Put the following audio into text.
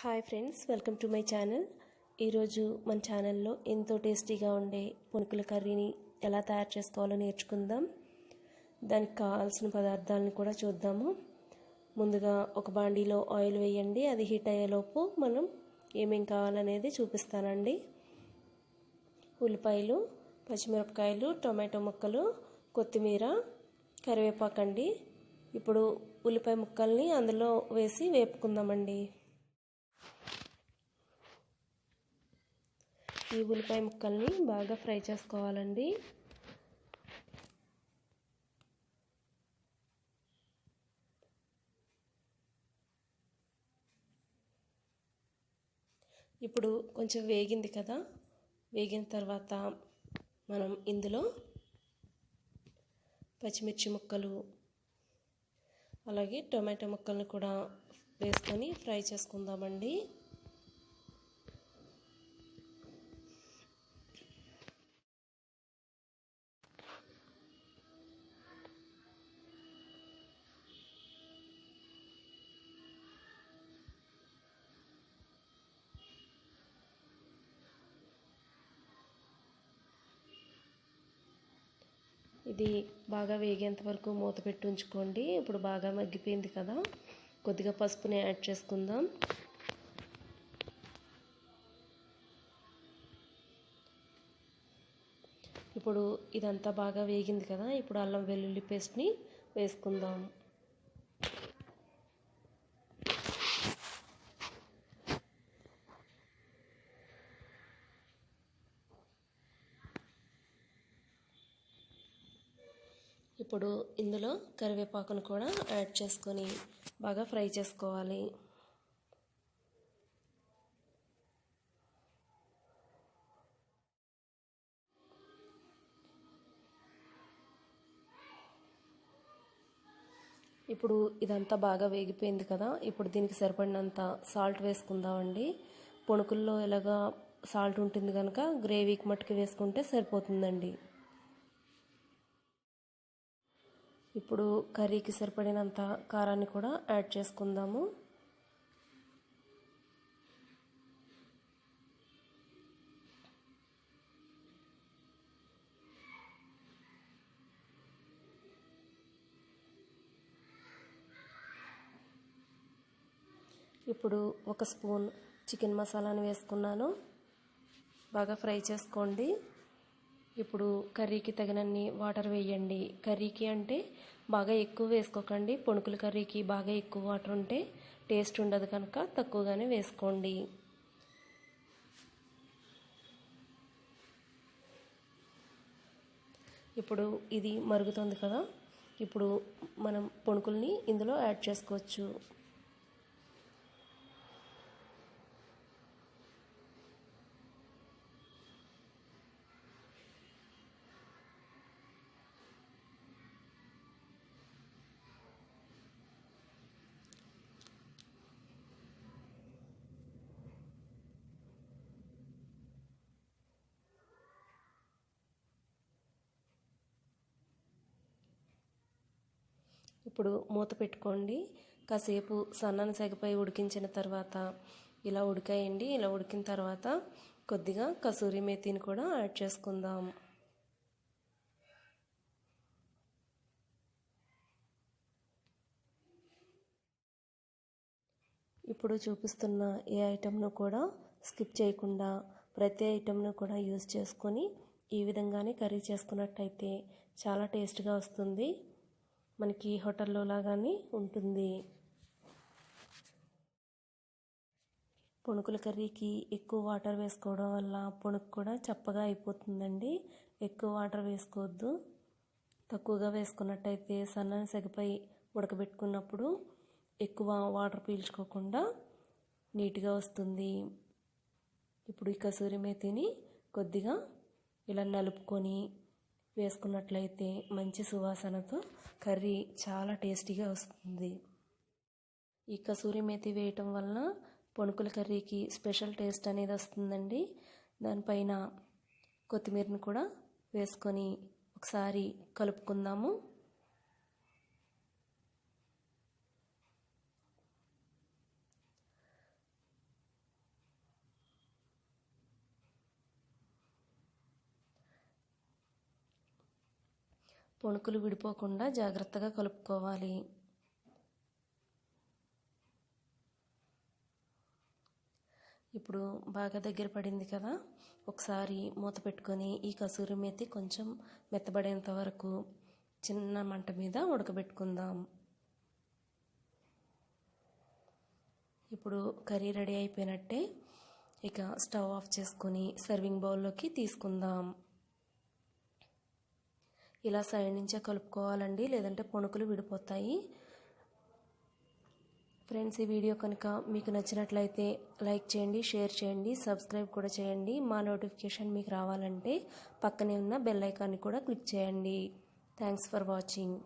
Hi friends welcome to my channel ఈరోజు మన ఛానల్లో ఎంతో టేస్టీగా ఉండే పునుకుల కర్రీని ఎలా తయారు చేసుకోవాలో నేర్చుకుందాం. దానికి కావాల్సిన పదార్థాలను కూడా చూద్దాము. ముందుగా ఒక బాండీలో ఆయిల్ వేయండి. అది హీట్ అయ్యేలోపు మనం ఏమేం కావాలనేది చూపిస్తానండి. ఉల్లిపాయలు పచ్చిమిరపకాయలు టొమాటో ముక్కలు కొత్తిమీర కరివేపాకండి. ఇప్పుడు ఉల్లిపాయ ముక్కల్ని అందులో వేసి వేపుకుందామండి. ఈ ఉల్లిపాయ ముక్కల్ని బాగా ఫ్రై చేసుకోవాలండి. ఇప్పుడు కొంచెం వేగింది కదా వేగిన తర్వాత మనం ఇందులో పచ్చిమిర్చి ముక్కలు అలాగే టొమాటో ముక్కలను కూడా వేసుకొని ఫ్రై చేసుకుందామండి. ఇది బాగా వేగేంత వరకు మూత పెట్టి ఉంచుకోండి. ఇప్పుడు బాగా మగ్గిపోయింది కదా. కొద్దిగా పసుపుని యాడ్ చేసుకుందాం. ఇప్పుడు ఇదంతా బాగా వేగింది కదా. ఇప్పుడు అల్లం వెల్లుల్లి పేస్ట్ని వేసుకుందాం. ఇప్పుడు ఇందులో కరివేపాకును కూడా యాడ్ చేసుకొని బాగా ఫ్రై చేసుకోవాలి. ఇప్పుడు ఇదంతా బాగా వేగిపోయింది కదా ఇప్పుడు దీనికి సరిపడినంత సాల్ట్ వేసుకుందామండి. పొణుకుల్లో ఎలాగా సాల్ట్ ఉంటుంది కనుక గ్రేవీకి మట్టుకు వేసుకుంటే సరిపోతుందండి. ఇప్పుడు కర్రీకి సరిపడినంత కారాన్ని కూడా యాడ్ చేసుకుందాము. ఇప్పుడు ఒక స్పూన్ చికెన్ మసాలాను వేసుకున్నాను. బాగా ఫ్రై చేసుకోండి. ఇప్పుడు కర్రీకి తగినన్ని వాటర్ వేయండి. కర్రీకి అంటే బాగా ఎక్కువ వేసుకోకండి. పొణుకుల కర్రీకి బాగా ఎక్కువ వాటర్ ఉంటే టేస్ట్ ఉండదు కనుక తక్కువగానే వేసుకోండి. ఇప్పుడు ఇది మరుగుతుంది కదా. ఇప్పుడు మనం పొణుకుల్ని ఇందులో యాడ్ చేసుకోవచ్చు. ఇప్పుడు మూత పెట్టుకోండి. కాసేపు సన్నని సెగపై ఉడికించిన తర్వాత ఇలా ఉడికాయండి. ఇలా ఉడికిన తర్వాత కొద్దిగా కసూరి మేతిని కూడా యాడ్ చేసుకుందాం. ఇప్పుడు చూపిస్తున్న ఏ ఐటెంను కూడా స్కిప్ చేయకుండా ప్రతి ఐటెంను కూడా యూజ్ చేసుకొని ఈ విధంగానే కర్రీ చేసుకున్నట్టయితే చాలా టేస్ట్గా వస్తుంది. మనకి హోటల్లో లాగానే ఉంటుంది. పుణుకుల కర్రీకి ఎక్కువ వాటర్ వేసుకోవడం వల్ల పుణుకు కూడా చప్పగా అయిపోతుందండి. ఎక్కువ వాటర్ వేసుకోవద్దు. తక్కువగా వేసుకున్నట్టయితే సన్నని సెగపై ఉడకబెట్టుకున్నప్పుడు ఎక్కువ వాటర్ పీల్చుకోకుండా నీట్గా వస్తుంది. ఇప్పుడు ఈ కసూరి మేతిని కొద్దిగా ఇలా నలుపుకొని వేసుకున్నట్లయితే మంచి సువాసనతో కర్రీ చాలా టేస్టీగా వస్తుంది. ఈ కసూరి మేతి వేయటం వలన పొణుకుల కర్రీకి స్పెషల్ టేస్ట్ అనేది వస్తుందండి. దానిపైన కొత్తిమీరని కూడా వేసుకొని ఒకసారి కలుపుకుందాము. పొణుకులు విడిపోకుండా జాగ్రత్తగా కలుపుకోవాలి. ఇప్పుడు బాగా దగ్గర పడింది కదా? ఒకసారి మూత పెట్టుకొని ఈ కసూరి మేతి కొంచెం మెత్తబడేంత వరకు చిన్న మంట మీద ఉడకబెట్టుకుందాం. ఇప్పుడు కర్రీ రెడీ అయిపోయినట్టే ఇక స్టవ్ ఆఫ్ చేసుకొని సర్వింగ్ బౌల్లోకి తీసుకుందాం. ఇలా సైడ్ నుంచే కలుపుకోవాలండి లేదంటే పొణుకులు విడిపోతాయి. ఫ్రెండ్స్ ఈ వీడియో కనుక మీకు నచ్చినట్లయితే లైక్ చేయండి షేర్ చేయండి సబ్స్క్రైబ్ కూడా చేయండి. మా నోటిఫికేషన్ మీకు రావాలంటే పక్కనే ఉన్న బెల్ ఐకాన్ని కూడా క్లిక్ చేయండి. Thanks for watching.